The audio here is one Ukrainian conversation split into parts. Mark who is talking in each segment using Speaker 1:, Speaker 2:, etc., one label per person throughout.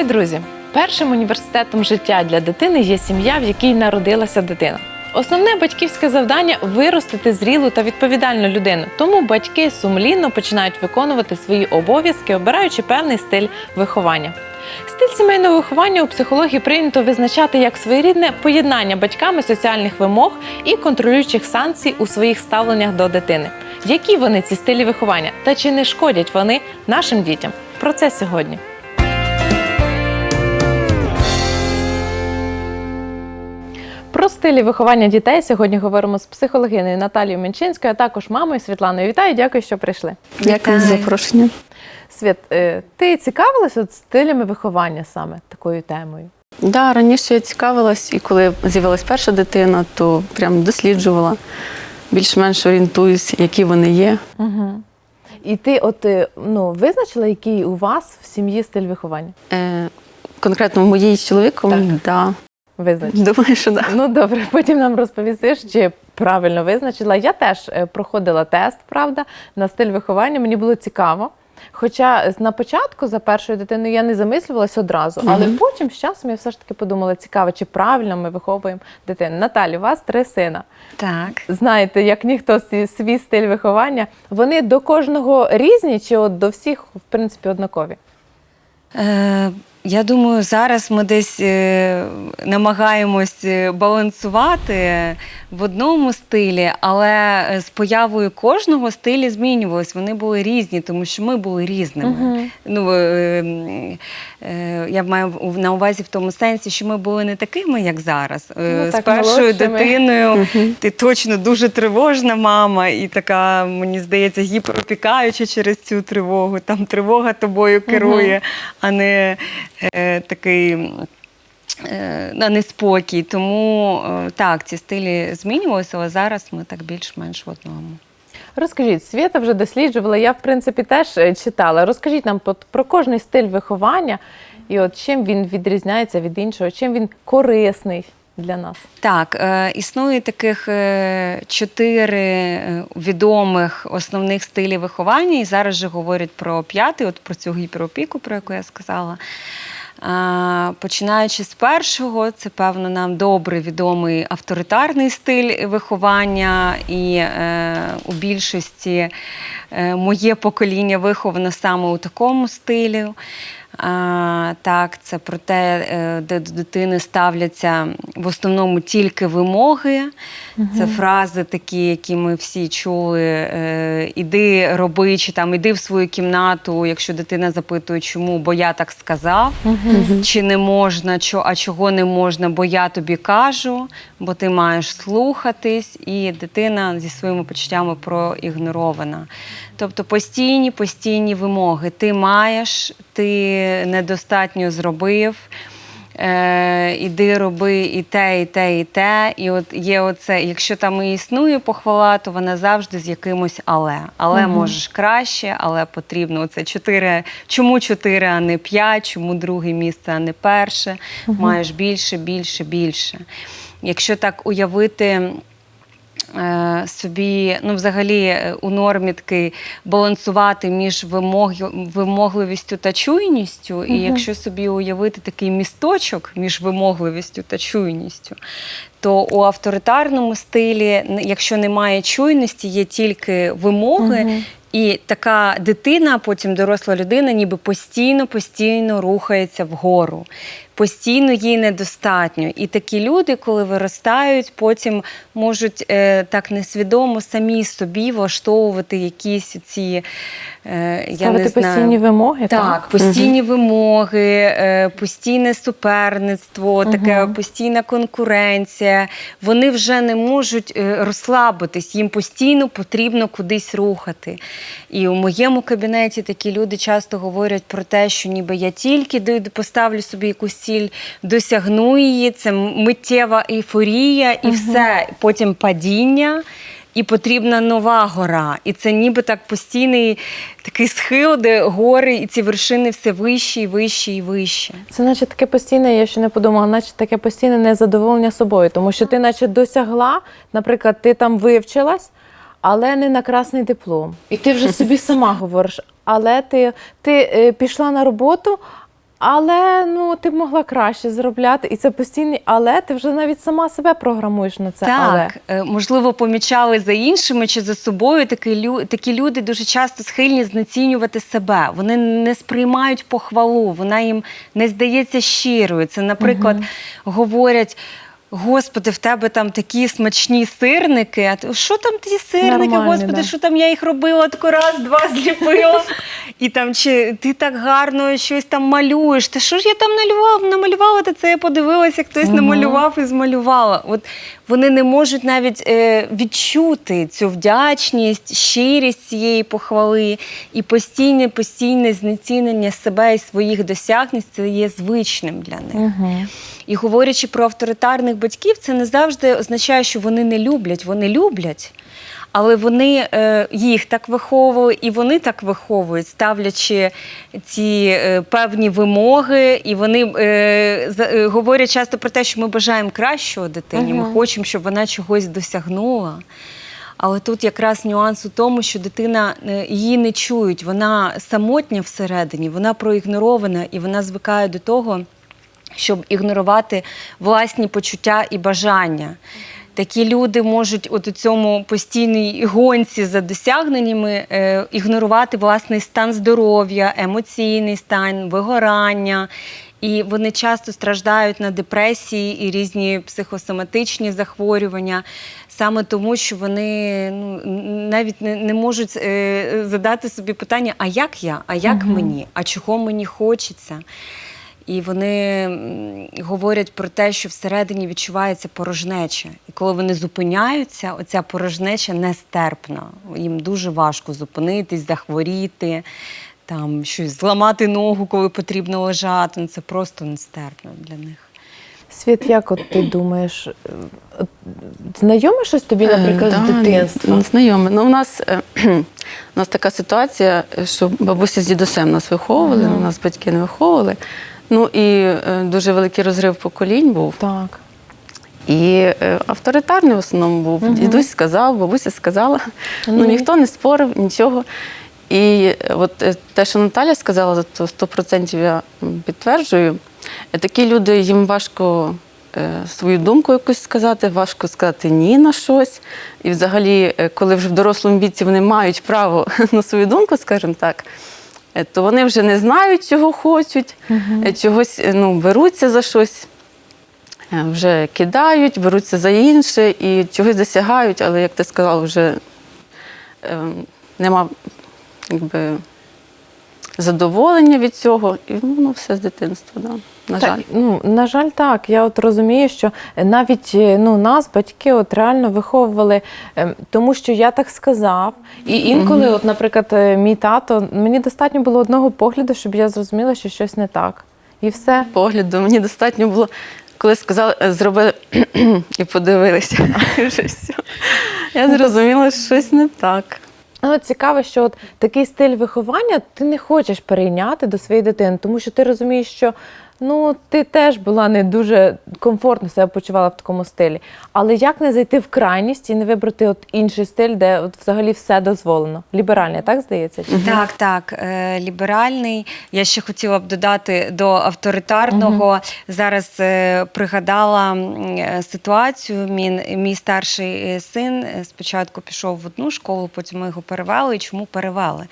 Speaker 1: Вітаю, друзі! Першим університетом життя для дитини є сім'я, в якій народилася дитина. Основне батьківське завдання виростити зрілу та відповідальну людину. Тому батьки сумлінно починають виконувати свої обов'язки, обираючи певний стиль виховання. Стиль сімейного виховання у психології прийнято визначати як своєрідне поєднання батьками соціальних вимог і контролюючих санкцій у своїх ставленнях до дитини. Які вони ці стилі виховання та чи не шкодять вони нашим дітям? Про це сьогодні. Про стилі виховання дітей сьогодні говоримо з психологинею Наталією Менчинською, а також мамою Світланою. Вітаю, дякую, що прийшли.
Speaker 2: Дякую за запрошення.
Speaker 1: Світ, е, ти цікавилася от стилями виховання саме такою темою?
Speaker 2: Да, раніше я цікавилась, і коли з'явилась перша дитина, то прям досліджувала, більш-менш орієнтуюсь, які вони є.
Speaker 1: Угу. І ти, от е, ну, визначила, який у вас в сім'ї стиль виховання?
Speaker 2: Е, конкретно моїй з чоловіком,
Speaker 1: Так.
Speaker 2: да.
Speaker 1: Визначила.
Speaker 2: думаю, що да.
Speaker 1: Ну добре, потім нам розповісиш, чи правильно визначила. Я теж е, проходила тест, правда, на стиль виховання. Мені було цікаво. Хоча на початку за першою дитиною я не замислювалася одразу, але
Speaker 2: Мгм.
Speaker 1: потім з часом я все ж таки подумала, цікаво, чи правильно ми виховуємо дитину. Наталі, у вас три сина.
Speaker 3: Так.
Speaker 1: Знаєте, як ніхто свій- свій стиль виховання. Вони до кожного різні, чи от до всіх, в принципі, однакові?
Speaker 3: Е, я думаю, зараз ми десь е, намагаємось е, балансувати в одному стилі, але е, з появою кожного стилі змінювалось. Вони були різні, тому що ми були різними.
Speaker 1: Мгм.
Speaker 3: Ну, е, е, я маю на увазі в тому сенсі, що ми були не такими, як зараз.
Speaker 1: Ну,
Speaker 3: з першою
Speaker 1: молодшими.
Speaker 3: дитиною ти точно дуже тривожна мама, і така, мені здається, гіперопікаюча через цю тривогу. Там тривога тобою керує, а не е, такий. е, На неспокій, тому е, так, ці стилі змінювалися, але зараз ми так більш-менш в одному.
Speaker 1: Розкажіть, Свята вже досліджувала, я в принципі теж читала. Розкажіть нам про кожний стиль виховання і от чим він відрізняється від іншого, чим він корисний для нас.
Speaker 3: Так, існує таких чотири відомих основних стилів виховання, і зараз же говорять про п'ятий, от про цю гіперопіку, про яку я сказала. Починаючи з першого, це певно нам добре відомий авторитарний стиль виховання, і е, у більшості е, моє покоління виховано саме у такому стилі. А, так, це про те, е, де до дитини ставляться в основному тільки вимоги. Це фрази такі, які ми всі чули: е, іди роби, чи там іди в свою кімнату, якщо дитина запитує, чому, бо я так сказав, чи не можна, чо, а чого не можна, бо я тобі кажу, бо ти маєш слухатись, і дитина зі своїми почуттями проігнорована. Тобто постійні, постійні вимоги. Ти маєш, ти недостатньо зробив. Е, іди роби і те, і те, і те. І от є оце, якщо там і існує похвала, то вона завжди з якимось але. Але можеш краще, але потрібно оце чотири. Чому чотири, а не п'ять? Чому друге місце, а не перше? Маєш більше, більше, більше. Якщо так уявити. Е, Собі, ну, взагалі, е, у нормі такий балансувати між вимог, вимогливістю та чуйністю. І якщо собі уявити такий місточок між вимогливістю та чуйністю, то у авторитарному стилі, якщо немає чуйності, є тільки вимоги. І така дитина, потім доросла людина, ніби постійно, постійно рухається вгору. Постійно їй недостатньо. І такі люди, коли виростають, потім можуть е, так несвідомо самі собі влаштовувати якісь ці е, я
Speaker 1: Ставити
Speaker 3: не знаю,
Speaker 1: постійні вимоги.
Speaker 3: так, постійні вимоги, е, постійне суперництво, таке постійна конкуренція. Вони вже не можуть е, розслабитись, їм постійно потрібно кудись рухати. І у моєму кабінеті такі люди часто говорять про те, що ніби я тільки поставлю собі якусь ціль, досягну її, це миттєва ейфорія, і все. Потім падіння. І потрібна нова гора. І це ніби так постійний такий схил, де гори і ці вершини все вищі, і вищі і вищі.
Speaker 1: Це наче таке постійне, я ще не подумала, наче таке постійне незадоволення собою, тому що ти наче досягла, наприклад, ти там вивчилась, але не на красний диплом. І ти вже собі сама говориш, але ти, ти е, пішла на роботу, Але ну ти б могла краще заробляти, і це постійний, але ти вже навіть сама себе програмуєш на це.
Speaker 3: Так, але. можливо, помічали за іншими чи за собою. Такі, лю- такі люди дуже часто схильні знецінювати себе. Вони не сприймають похвалу, вона їм не здається щирою. Це, наприклад, говорять. Господи, в тебе там такі смачні сирники. А ти що там ті сирники?
Speaker 1: Нормальні,
Speaker 3: Господи,
Speaker 1: да.
Speaker 3: що там я їх робила тако раз, два зліпила. І там чи ти так гарно щось там малюєш. Та що ж я там малював? Намалювала, та це я подивилася, як хтось намалював і змалювала. От вони не можуть навіть е, відчути цю вдячність, щирість цієї похвали і постійне, постійне знецінення себе і своїх досягнень це є звичним для них.
Speaker 1: Угу.
Speaker 3: І говорячи про авторитарних батьків, це не завжди означає, що вони не люблять. Вони люблять, але вони е, їх так виховували, і вони так виховують, ставлячи ці е, певні вимоги. І вони е, за- е, говорять часто про те, що ми бажаємо кращого дитині, ми хочемо, щоб вона чогось досягнула. Але тут якраз нюанс у тому, що дитина е, її не чують, вона самотня всередині, вона проігнорована і вона звикає до того, щоб ігнорувати власні почуття і бажання. Такі люди можуть от у цьому постійній гонці за досягненнями е, ігнорувати власний стан здоров'я, емоційний стан, вигорання. І вони часто страждають на депресії і різні психосоматичні захворювання, саме тому, що вони ну, навіть не, не можуть е, задати собі питання: а як я? А як мені? А чого мені хочеться? І вони говорять про те, що всередині відчувається порожнеча. І коли вони зупиняються, оця порожнеча нестерпна. Їм дуже важко зупинитись, захворіти, там щось зламати ногу, коли потрібно лежати. Ну, це просто нестерпно для них.
Speaker 1: Світ, як от ти думаєш, е, знайоме щось тобі, наприклад,
Speaker 2: Е,
Speaker 1: з
Speaker 2: да,
Speaker 1: дитинства?
Speaker 2: ну, Знайоме. Ну, у нас, е, у нас така ситуація, що бабуся з дідусем нас виховували, нас батьки не виховували. Ну і е, дуже великий розрив поколінь був.
Speaker 1: Так.
Speaker 2: І е, авторитарний в основному був.
Speaker 1: Мгм.
Speaker 2: Дідусь сказав, бабуся сказала.
Speaker 1: Ну,
Speaker 2: Ну, ніхто не спорив, нічого. І е, от те, що Наталя сказала, то 100% я підтверджую. Такі люди їм важко свою думку якусь сказати, важко сказати ні на щось. І взагалі, коли вже в дорослому віці вони мають право на свою думку, скажімо так, то вони вже не знають, чого хочуть, угу. чогось е, ну, беруться за щось. Е, Вже кидають, беруться за інше і чогось досягають, але, як ти сказала, вже е, нема якби, задоволення від цього. І ну, все з дитинства, да, на
Speaker 1: Так,
Speaker 2: жаль.
Speaker 1: ну, на жаль, так. Я от розумію, що навіть е, ну, нас, батьки, от реально виховували, ем, тому що я так сказав. І інколи, от, наприклад, е, мій тато, мені достатньо було одного погляду, щоб я зрозуміла, що щось не так. І все.
Speaker 2: Погляду мені достатньо було, коли сказали, е, зробили і подивилися. Я зрозуміла, що щось не так.
Speaker 1: Але цікаво, що от такий стиль виховання ти не хочеш перейняти до своєї дитини, тому що ти розумієш, що ну ти теж була не дуже комфортно себе почувала в такому стилі. Але як не зайти в крайність і не вибрати от інший стиль, де от взагалі все дозволено? Ліберальний, так здається? Чи?
Speaker 3: Так, так, е, ліберальний. Я ще хотіла б додати до авторитарного. Зараз е, пригадала е, ситуацію. Мій, мій старший син спочатку пішов в одну школу, потім ми його перевели. І чому перевели?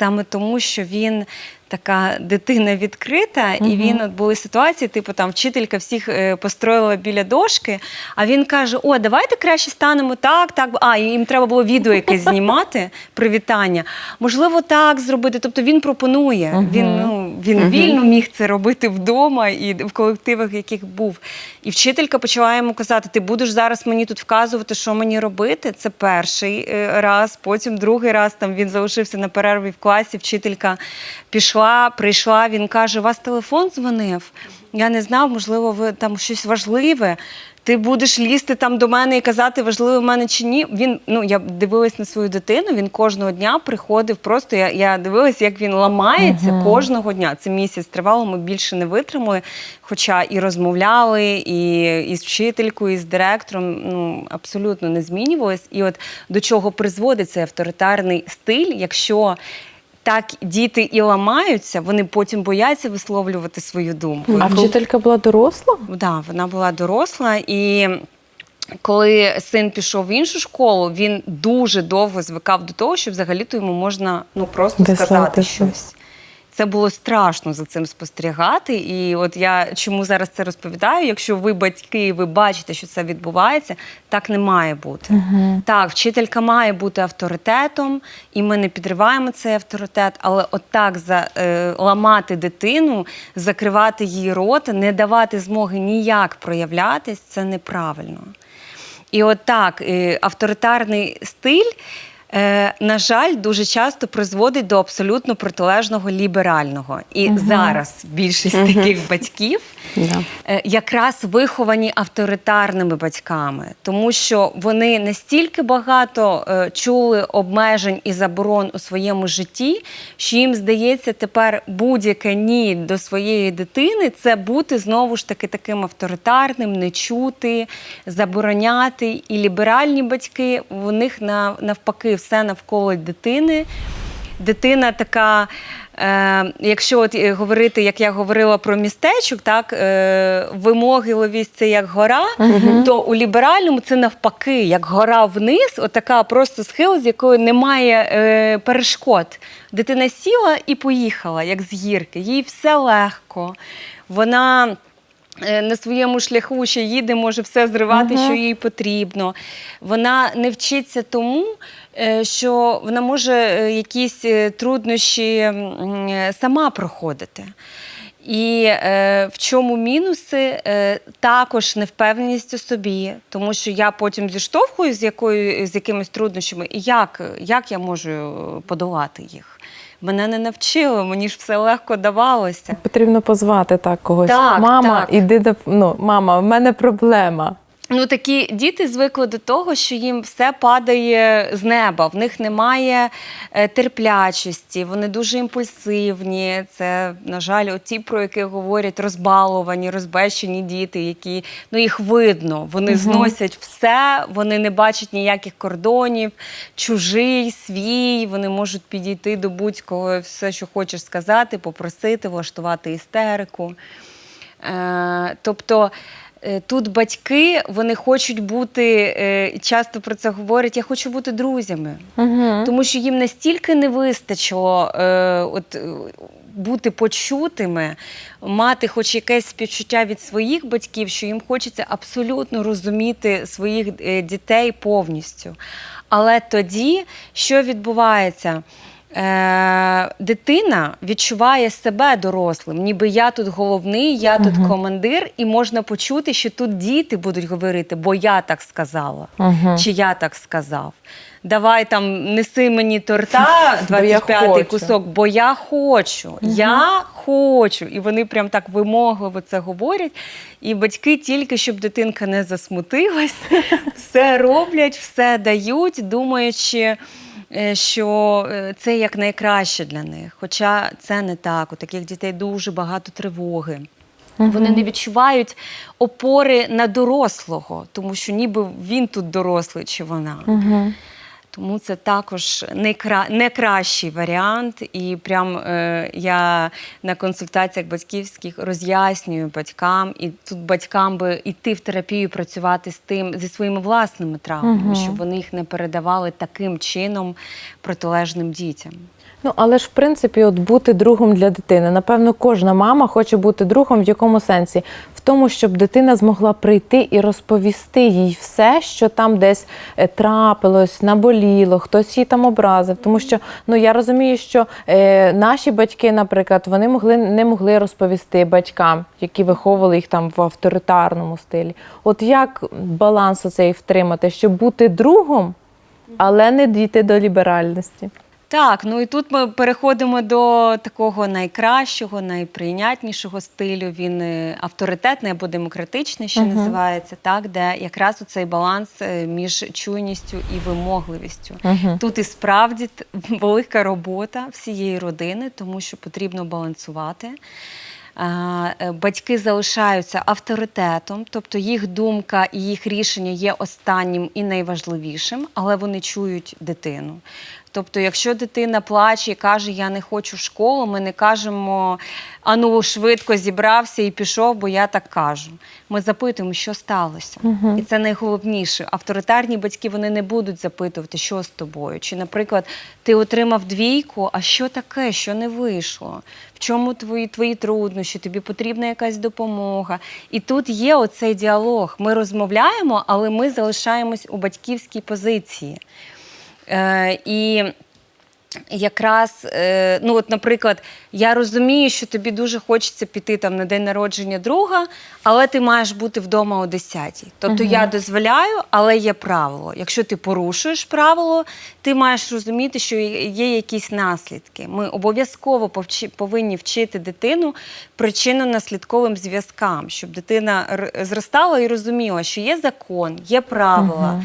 Speaker 3: Саме тому, що він. Така дитина відкрита, і він от були ситуації, типу там вчителька всіх е, построїла біля дошки, а він каже: О, давайте краще станемо так, так. А, їм треба було відео якесь знімати, привітання. Можливо, так зробити. Тобто він пропонує.
Speaker 1: Мгм.
Speaker 3: Він ну він
Speaker 2: Мгм.
Speaker 3: вільно міг це робити вдома і в колективах, в яких був. І вчителька почала йому казати: Ти будеш зараз мені тут вказувати, що мені робити. Це перший е, раз, потім другий раз там він залишився на перерві в класі. Вчителька пішла, прийшла. Він каже: вас телефон дзвонив. Я не знав, можливо, ви там щось важливе. Ти будеш лізти там до мене і казати, важливо в мене чи ні. Він ну я дивилась на свою дитину. Він кожного дня приходив. Просто я, я дивилась, як він ламається
Speaker 1: Мгм.
Speaker 3: кожного дня. Це місяць тривало. Ми більше не витримали. Хоча і розмовляли, і, і з вчителькою, і з директором ну абсолютно не змінювалось. І от до чого призводить цей авторитарний стиль, якщо так діти і ламаються, вони потім бояться висловлювати свою думку.
Speaker 1: А вчителька була доросла?
Speaker 3: Да, вона була доросла і. Коли син пішов в іншу школу, він дуже довго звикав до того, що взагалі-то йому можна ну просто
Speaker 1: Вислати
Speaker 3: сказати
Speaker 1: щось.
Speaker 3: Це було страшно за цим спостерігати. І от я чому зараз це розповідаю? Якщо ви батьки, і ви бачите, що це відбувається, так не має бути. Так, вчителька має бути авторитетом, і ми не підриваємо цей авторитет, але отак за, е, ламати дитину, закривати її рота, не давати змоги ніяк проявлятись, це неправильно. І от так, е, авторитарний стиль, на жаль, дуже часто призводить до абсолютно протилежного ліберального. І зараз більшість таких батьків
Speaker 2: Да.
Speaker 3: е, якраз виховані авторитарними батьками, тому що вони настільки багато е, чули обмежень і заборон у своєму житті, що їм здається, тепер будь-яке ні до своєї дитини це бути знову ж таки таким авторитарним, не чути, забороняти. І ліберальні батьки у них на- навпаки все навколо дитини. Дитина така, е, якщо от е, говорити, як я говорила про містечок, так е, вимогливість це як гора, то у ліберальному це навпаки, як гора вниз, отака просто схил, з якої немає е, перешкод. Дитина сіла і поїхала, як з гірки. Їй все легко. Вона на своєму шляху ще їде, може все зривати, що їй потрібно. Вона не вчиться тому, е, що вона може е, якісь е, труднощі е, сама проходити. І е, в чому мінуси? Е, також невпевненість у собі, тому що я потім зіштовхуюсь з якою з якимись труднощами, і як, як я можу е, подолати їх? Мене не навчили, мені ж все легко давалося.
Speaker 1: Потрібно позвати так когось.
Speaker 3: Так,
Speaker 1: мама,
Speaker 3: так.
Speaker 1: іди до ну, мама, в мене проблема.
Speaker 3: Ну, такі діти звикли до того, що їм все падає з неба, в них немає е, терплячості, вони дуже імпульсивні. Це, на жаль, ті, про яких говорять розбаловані, розбещені діти, які ну їх видно, вони зносять все, вони не бачать ніяких кордонів, чужий, свій. Вони можуть підійти до будь-кого, все, що хочеш сказати, попросити, влаштувати істерику. Е, тобто тут батьки вони хочуть бути, е, часто про це говорять, я хочу бути друзями.
Speaker 1: Угу.
Speaker 3: Тому що їм настільки не вистачило е, от, е, бути почутими, мати хоч якесь співчуття від своїх батьків, що їм хочеться абсолютно розуміти своїх е, дітей повністю. Але тоді, що відбувається? Е, дитина відчуває себе дорослим, ніби я тут головний, я тут командир, і можна почути, що тут діти будуть говорити, бо я так сказала,
Speaker 1: Угу.
Speaker 3: чи я так сказав. Давай там неси мені торта,
Speaker 1: Бо я
Speaker 3: 25-й
Speaker 1: хочу.
Speaker 3: кусок, бо я хочу. Я хочу. І вони прям так вимогливо це говорять. І батьки тільки щоб дитинка не засмутилась, все роблять, все дають, думаючи. Е, Що е, це як найкраще для них. Хоча це не так. У таких дітей дуже багато тривоги. Вони не відчувають опори на дорослого, тому що ніби він тут дорослий чи вона.
Speaker 1: Угу.
Speaker 3: Тому це також не, кра... не кращий варіант. І прям е, я на консультаціях батьківських роз'яснюю батькам, і тут батькам би йти в терапію, працювати з тим зі своїми власними травмами,
Speaker 1: Мгм.
Speaker 3: щоб вони їх не передавали таким чином протилежним дітям.
Speaker 1: Ну, але ж в принципі, от бути другом для дитини. Напевно, кожна мама хоче бути другом в якому сенсі? В тому, щоб дитина змогла прийти і розповісти їй все, що там десь е, трапилось, наболіло, хтось її там образив. Тому що ну я розумію, що е, наші батьки, наприклад, вони могли не могли розповісти батькам, які виховували їх там в авторитарному стилі. От як баланс оцей втримати, щоб бути другом, але не дійти до ліберальності?
Speaker 3: Так, ну і тут ми переходимо до такого найкращого, найприйнятнішого стилю. Він е, авторитетний або демократичний, що
Speaker 1: Мгм.
Speaker 3: називається, так, де якраз оцей баланс е, між чуйністю і вимогливістю.
Speaker 1: Угу.
Speaker 3: Тут і справді велика робота всієї родини, тому що потрібно балансувати. е, батьки залишаються авторитетом, тобто їх думка і їх рішення є останнім і найважливішим, але вони чують дитину. Тобто, якщо дитина плаче і каже, я не хочу в школу, ми не кажемо, а ну швидко зібрався і пішов, бо я так кажу. Ми запитуємо, що сталося. І це найголовніше. Авторитарні батьки вони не будуть запитувати, що з тобою. Чи, наприклад, ти отримав двійку, а що таке, що не вийшло? В чому твої, твої труднощі, тобі потрібна якась допомога. І тут є оцей діалог. Ми розмовляємо, але ми залишаємось у батьківській позиції. Е, і якраз, е, ну от, наприклад, я розумію, що тобі дуже хочеться піти там на день народження друга, але ти маєш бути вдома о 10 Тобто я дозволяю, але є правило. Якщо ти порушуєш правило, ти маєш розуміти, що є якісь наслідки. Ми обов'язково повинні вчити дитину причинно-наслідковим зв'язкам, щоб дитина зростала і розуміла, що є закон, є правила.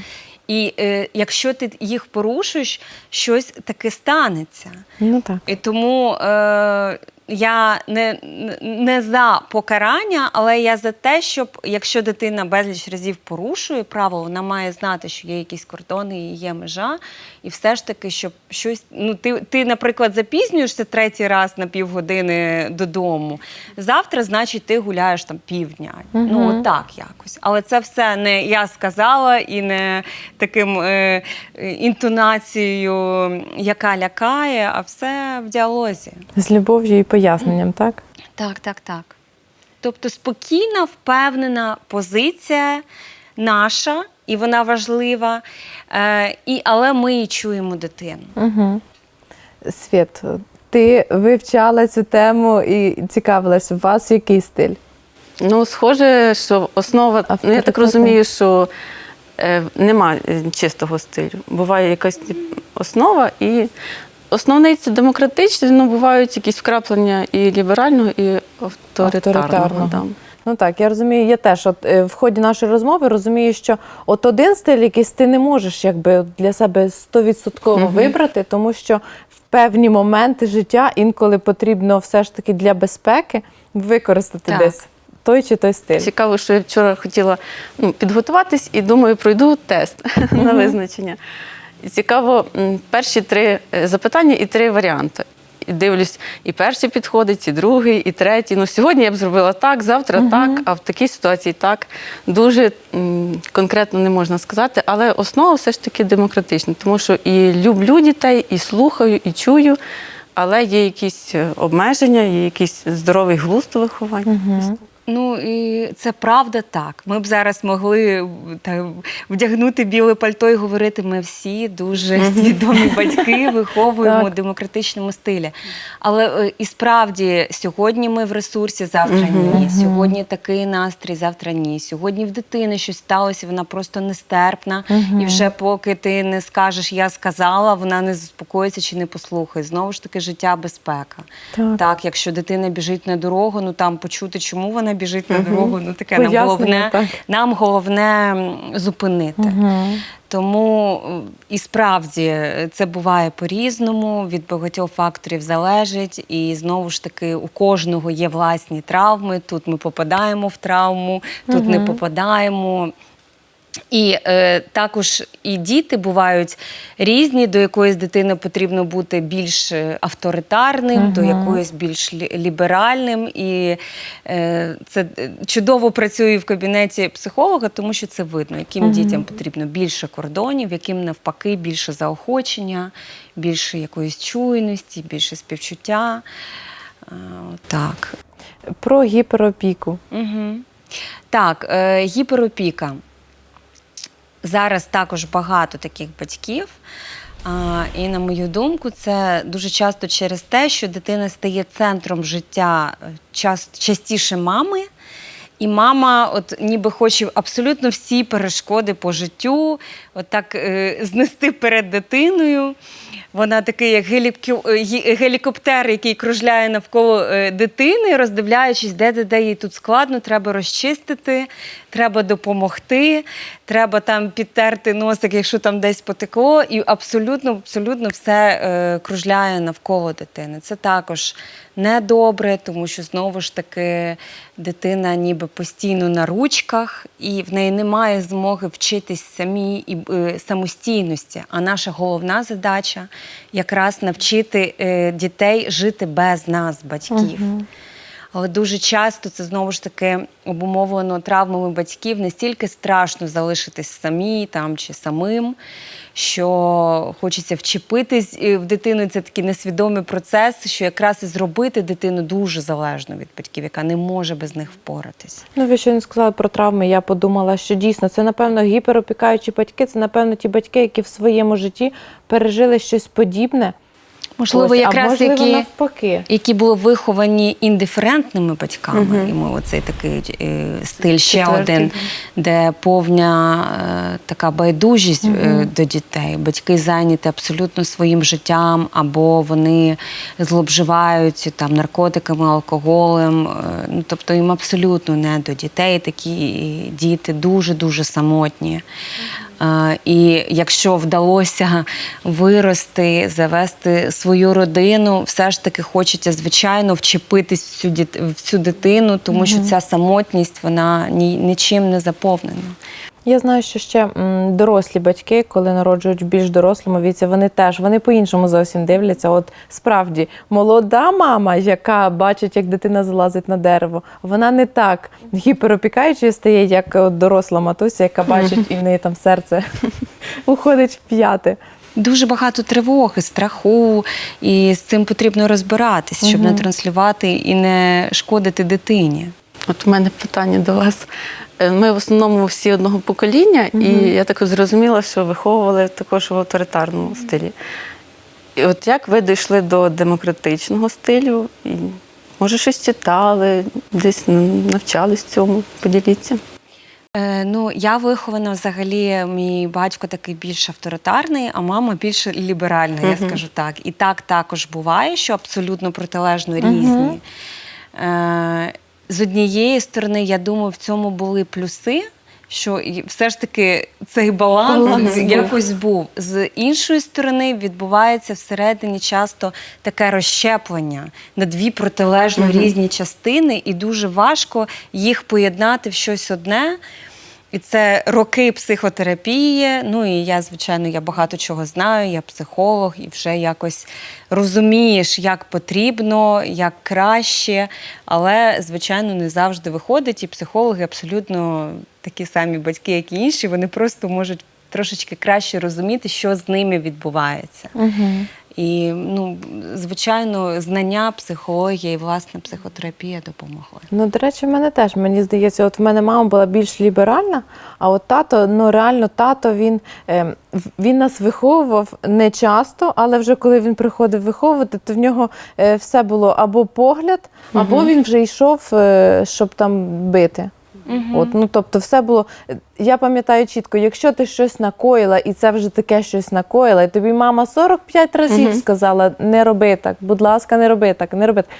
Speaker 3: І е, якщо ти їх порушуєш, щось таке станеться.
Speaker 1: Ну так.
Speaker 3: І тому е, я не, не за покарання, але я за те, щоб якщо дитина безліч разів порушує право, вона має знати, що є якісь кордони і є межа. І все ж таки, щоб щось. Ну, ти, ти, наприклад, запізнюєшся третій раз на півгодини додому. Завтра, значить, ти гуляєш там півдня. Ну, от так якось. Але це все не я сказала і не таким е, інтонацією, яка лякає, а все в діалозі.
Speaker 1: З любов'ю і поясненням, так?
Speaker 3: Так, так, так. Тобто спокійна, впевнена позиція наша, і вона важлива, е, і, але ми і чуємо дитину.
Speaker 1: Угу. Світ, ти вивчала цю тему і цікавилась, у вас який стиль?
Speaker 2: Ну, схоже, що основа, ну, я так розумію, що е, нема чистого стилю. Буває якась основа, і основний це демократичний, ну бувають якісь вкраплення і ліберального, і авторитарного.
Speaker 1: Авторитарного.
Speaker 2: да.
Speaker 1: Ну так, я розумію, я теж от е, в ході нашої розмови розумію, що от один стиль, якийсь ти не можеш якби для себе стовідсотково вибрати, тому що в певні моменти життя інколи потрібно все ж таки для безпеки використати
Speaker 3: Так.
Speaker 1: десь той чи той стиль.
Speaker 2: Цікаво, що я вчора хотіла ну, підготуватись і думаю, пройду тест на визначення. Цікаво, перші три е, запитання і три варіанти. І дивлюсь, і перший підходить, і другий, і третій. Ну, сьогодні я б зробила так, завтра так, а в такій ситуації так. Дуже м, конкретно не можна сказати, але основа все ж таки демократична, тому що і люблю дітей, і слухаю, і чую, але є якісь е, обмеження, є якийсь здоровий глузд у вихованні.
Speaker 3: Ну і це правда так. Ми б зараз могли та, вдягнути біле пальто і говорити, ми всі дуже свідомі батьки виховуємо у демократичному стилі. Але е, і справді сьогодні ми в ресурсі, завтра ні. Сьогодні такий настрій, завтра ні. Сьогодні в дитини щось сталося, вона просто нестерпна. І вже поки ти не скажеш Я сказала, вона не заспокоїться чи не послухає. Знову ж таки, життя безпека.
Speaker 1: Так.
Speaker 3: Так, якщо дитина біжить на дорогу, ну там почути, чому вона біжить на дорогу, ну таке нам головне, нам головне зупинити. Тому і справді е, це буває по-різному, від багатьох факторів залежить. І знову ж таки, у кожного є власні травми. Тут ми попадаємо в травму, тут не попадаємо. І е, також і діти бувають різні, до якоїсь дитини потрібно бути більш е, авторитарним, до якоїсь більш ліберальним. І е, це е, чудово працює в кабінеті психолога, тому що це видно, яким дітям потрібно більше кордонів, яким навпаки більше заохочення, більше якоїсь чуйності, більше співчуття. Е, так.
Speaker 1: Про гіперопіку.
Speaker 3: Угу. Так, е, гіперопіка. Зараз також багато таких батьків. А, і на мою думку, це дуже часто через те, що дитина стає центром життя е, час, частіше мами. І мама, от ніби хоче абсолютно всі перешкоди по життю, от так е, знести перед дитиною. Вона такий, як е, гелікоптер, який кружляє навколо е, дитини, роздивляючись, де де де їй тут складно, треба розчистити, треба допомогти, треба там підтерти носик, якщо там десь потекло, і абсолютно, абсолютно все е, кружляє навколо дитини. Це також недобре, тому що знову ж таки дитина ніби постійно на ручках, і в неї немає змоги вчитись самій і е, самостійності. А наша головна задача якраз навчити е, дітей жити без нас, батьків. Але дуже часто це знову ж таки обумовлено травмами батьків. Настільки страшно залишитись самі там чи самим, що хочеться вчепитись в дитину. Це такий несвідомий процес, що якраз і зробити дитину дуже залежно від батьків, яка не може без них впоратись.
Speaker 1: Ну, ви щойно сказали про травми. Я подумала, що дійсно це, напевно, гіперопікаючі батьки, це, напевно, ті батьки, які в своєму житті пережили щось подібне.
Speaker 3: Можливо,
Speaker 1: Ось,
Speaker 3: якраз
Speaker 1: можливо,
Speaker 3: які,
Speaker 1: навпаки.
Speaker 3: які були виховані індиферентними батьками,
Speaker 2: Мгм.
Speaker 3: і ми оцей такий е, стиль ще
Speaker 2: Четвертий,
Speaker 3: один, де повна е, така байдужість е, до дітей. Батьки зайняті абсолютно своїм життям, або вони зловживають там наркотиками, алкоголем. е, ну тобто їм абсолютно не до дітей. Такі діти дуже дуже самотні. І якщо вдалося вирости, завести свою родину, все ж таки хочеться, звичайно, вчепитись в цю, в цю дитину, тому що ця самотність вона ні... нічим не заповнена.
Speaker 1: Я знаю, що ще дорослі батьки, коли народжують в більш дорослому віці, вони теж вони по-іншому зовсім дивляться. От справді молода мама, яка бачить, як дитина залазить на дерево, вона не так гіперопікаючою стає, як доросла матуся, яка бачить, і в неї там серце уходить в п'яти.
Speaker 3: Дуже багато тривоги, страху, і з цим потрібно розбиратись, щоб не транслювати і не шкодити дитині.
Speaker 2: От у мене питання до вас. Е, Ми в основному всі одного покоління, і я так зрозуміла, що виховували також в авторитарному стилі. І от як ви дійшли до демократичного стилю? І, може, щось читали, десь навчались цьому? Поділіться.
Speaker 3: Е, ну, я вихована взагалі, мій батько такий більш авторитарний, а мама більш ліберальна, я скажу так. І так також буває, що абсолютно протилежно різні. Е, з однієї сторони, я думаю, в цьому були плюси. Що все ж таки цей баланс,
Speaker 1: Баланс
Speaker 3: якось був. З іншої сторони, відбувається всередині часто таке розщеплення на дві протилежно різні частини, і дуже важко їх поєднати в щось одне. І це роки психотерапії. Ну і я, звичайно, я багато чого знаю, я психолог, і вже якось розумієш, як потрібно, як краще. Але, звичайно, не завжди виходить. І психологи абсолютно такі самі батьки, як і інші, вони просто можуть трошечки краще розуміти, що з ними відбувається. І, ну, звичайно, знання, психологія і власне психотерапія допомогли.
Speaker 1: Ну, до речі, в мене теж мені здається, от в мене мама була більш ліберальна, а от тато, ну реально, тато він, е, він нас виховував не часто, але вже коли він приходив виховувати, то в нього е, все було або погляд, або він вже йшов, е, щоб там бити. От, ну тобто, все було. Я пам'ятаю чітко, якщо ти щось накоїла, і це вже таке щось накоїла, і тобі мама 45 разів
Speaker 2: Мгм.
Speaker 1: сказала: не роби так, будь ласка, не роби так, не роби так.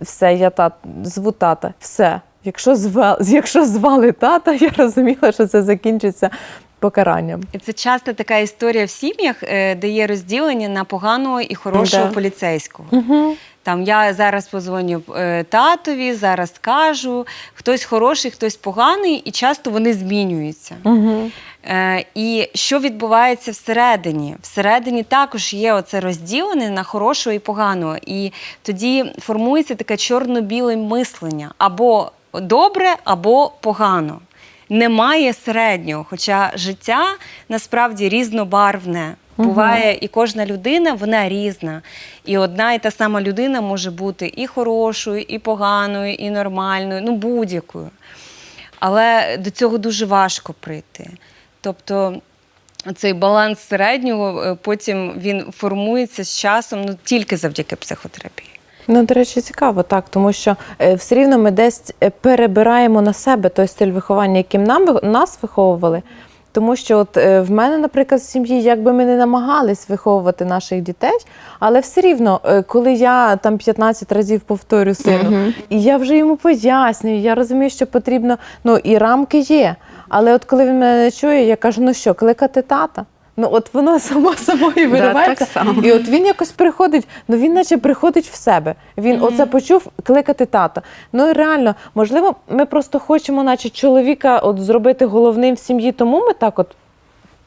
Speaker 1: Все, я тат, зву тата, все. Якщо звали, якщо звали тата, я розуміла, що це закінчиться покаранням.
Speaker 3: І це часто така історія в сім'ях, е, де є розділення на поганого і хорошого
Speaker 2: Да.
Speaker 3: поліцейського.
Speaker 1: Угу.
Speaker 3: Там я зараз позвоню е, татові, зараз скажу, хтось хороший, хтось поганий, і часто вони змінюються.
Speaker 1: Угу.
Speaker 3: Е, і що відбувається всередині? Всередині також є оце розділене на хорошого і поганого. І тоді формується таке чорно-біле мислення або добре, або погано. Немає середнього, хоча життя насправді різнобарвне. Буває, і кожна людина вона різна. І одна і та сама людина може бути і хорошою, і поганою, і нормальною, ну будь-якою. Але до цього дуже важко прийти. Тобто цей баланс середнього е, потім він формується з часом ну, тільки завдяки психотерапії.
Speaker 1: Ну, до речі, цікаво, так, тому що е, все рівно ми десь е, перебираємо на себе той стиль виховання, яким нам нас виховували. Тому що от е, в мене, наприклад, в сім'ї, якби ми не намагались виховувати наших дітей, але все рівно, е, коли я там 15 разів повторю сину,
Speaker 2: Мгм.
Speaker 1: і я вже йому пояснюю, я розумію, що потрібно, ну і рамки є. Але от коли він мене не чує, я кажу, ну що, кликати тата? Ну от воно само собою виривається.
Speaker 2: так само.
Speaker 1: І от він якось приходить, ну він наче приходить в себе. Він оце почув кликати тата. Ну і реально, можливо, ми просто хочемо, наче чоловіка, от зробити головним в сім'ї, тому ми так от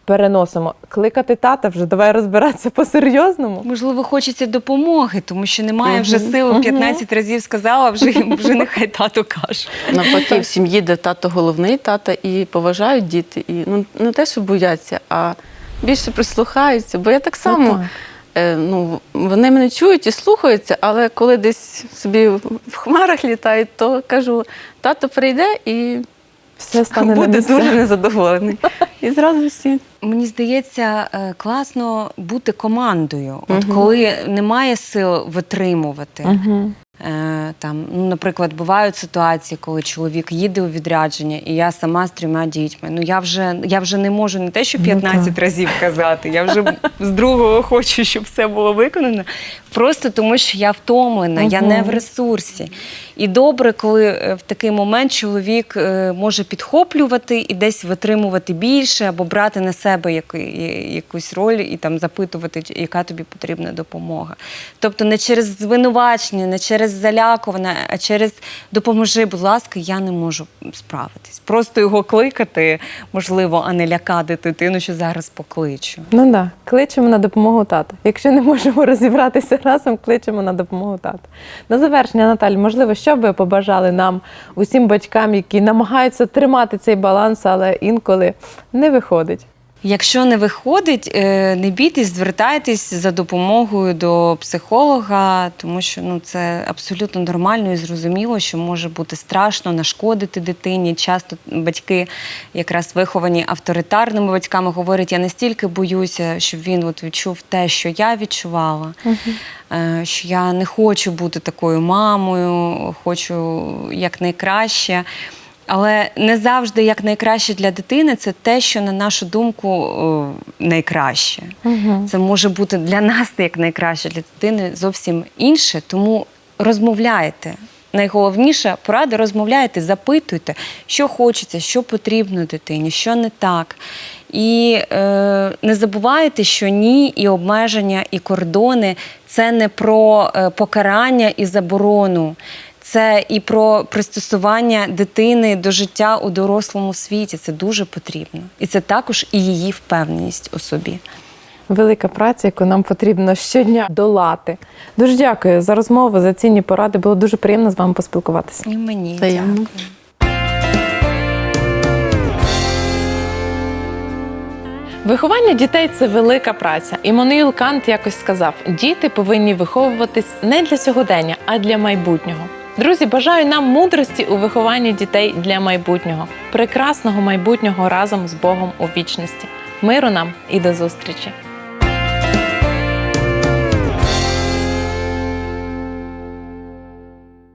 Speaker 1: переносимо. Кликати тата вже, давай розбиратися по-серйозному.
Speaker 3: Можливо, хочеться допомоги, тому що немає вже сили
Speaker 1: Мгм.
Speaker 3: 15 разів сказала, вже, вже нехай тато каже.
Speaker 2: Навпаки, в сім'ї, де тато головний, тата і поважають діти, і ну не те, що бояться, а більше прислухаються. Бо я так само.
Speaker 1: Ну, так.
Speaker 2: Е, ну, вони мене чують і слухаються, але коли десь собі в хмарах літають, то кажу, тато прийде і
Speaker 1: Все стане на
Speaker 2: буде
Speaker 1: місця.
Speaker 2: дуже незадоволений. І зразу всі.
Speaker 3: Мені здається, е, класно бути командою. От
Speaker 2: Мгм.
Speaker 3: коли немає сил витримувати.
Speaker 1: Мгм.
Speaker 3: Там, ну, наприклад, бувають ситуації, коли чоловік їде у відрядження, і я сама з трьома дітьми. Ну я вже я вже не можу не те, що
Speaker 1: Ну,
Speaker 3: 15 разів казати. Я вже з другого хочу, щоб все було виконано. Просто тому, що я втомлена, я не в ресурсі. І добре, коли е, в такий момент чоловік е, може підхоплювати і десь витримувати більше, або брати на себе якусь роль і там запитувати, яка тобі потрібна допомога. Тобто не через звинувачення, не через залякування, а через допоможи, будь ласка, я не можу справитись. Просто його кликати, можливо, а не лякати дитину, що зараз покличу.
Speaker 1: Ну так, да. кличемо на допомогу тата. Якщо не можемо розібратися разом, кличемо на допомогу тата. На завершення, Наталі, можливо, що би побажали нам, усім батькам, які намагаються тримати цей баланс, але інколи не виходить.
Speaker 3: Якщо не виходить, е, не бійтесь, звертайтесь за допомогою до психолога, тому що ну це абсолютно нормально і зрозуміло, що може бути страшно нашкодити дитині. Часто батьки, якраз виховані авторитарними батьками, говорять: я настільки боюся, щоб він от відчув те, що я відчувала. е, Що я не хочу бути такою мамою, хочу якнайкраще. Але не завжди як найкраще для дитини це те, що на нашу думку о, найкраще.
Speaker 1: Угу.
Speaker 3: Це може бути для нас як найкраще, для дитини зовсім інше. Тому розмовляйте. Найголовніша порада розмовляйте, запитуйте, що хочеться, що потрібно дитині, що не так. І е, не забувайте, що ні, і обмеження, і кордони це не про е, покарання і заборону. Це і про пристосування дитини до життя у дорослому світі. Це дуже потрібно. І це також і її впевненість у собі.
Speaker 1: Велика праця, яку нам потрібно щодня долати. Дуже дякую за розмову, за цінні поради. Було дуже приємно з вами поспілкуватися.
Speaker 3: І мені
Speaker 2: Взаємно.
Speaker 3: дякую.
Speaker 1: Виховання дітей це велика праця. Іммануїл Кант якось сказав: діти повинні виховуватись не для сьогодення, а для майбутнього. Друзі, бажаю нам мудрості у вихованні дітей для майбутнього, прекрасного майбутнього разом з Богом у вічності. Миру нам і до зустрічі!